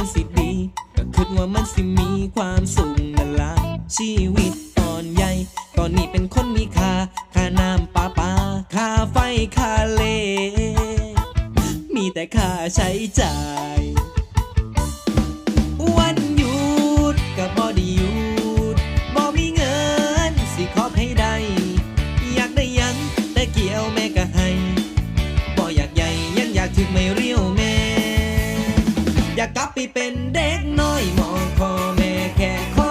มันสิดี ก็คิดว่ามันสิมีความสุขนั่นละชีวิตตอนใหญ่ ตอนนี้เป็นคนมีค่า ค่าน้ำปลาปลาค่าไฟค่าเล มีแต่ค่าใช้จ่าย เด็กน้อยมองพ่อแม่แค่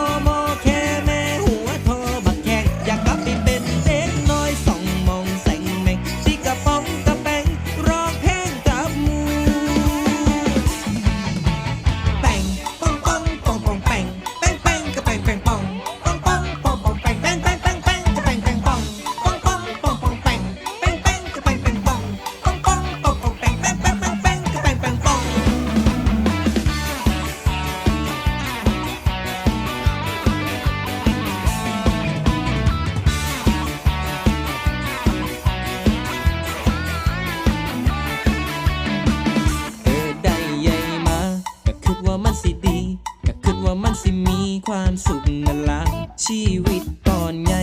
ละ ชีวิตตอนไง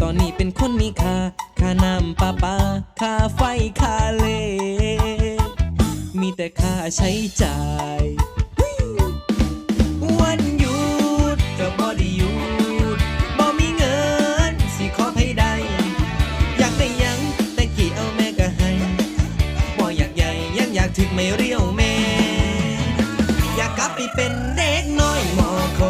ตอนนี้เป็นคนมีค่าค่าน้ำปลาปาค่าไฟค่าเล มีแต่ค่าใช้จ่าย วันหยุดก็บ่ได้หยุดบ่มีเงินสิขอให้ได้ อยากได้ยังแต่กี่เอาแม่ก็ให้บ่อยากใหญ่ยังอยากถึกไม่เรียวแม่ อยากกลับไปเป็นเด็กน้อยหมอคอ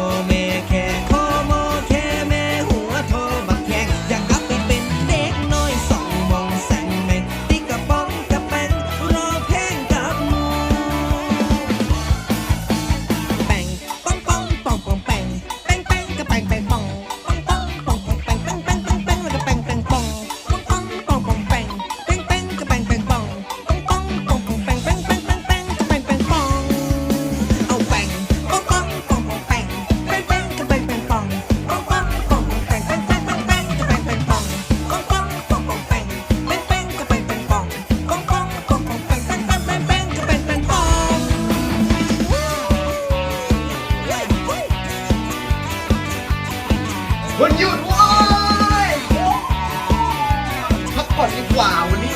วันหยุดว้ายพักผ่อนดีกว่าวันนี้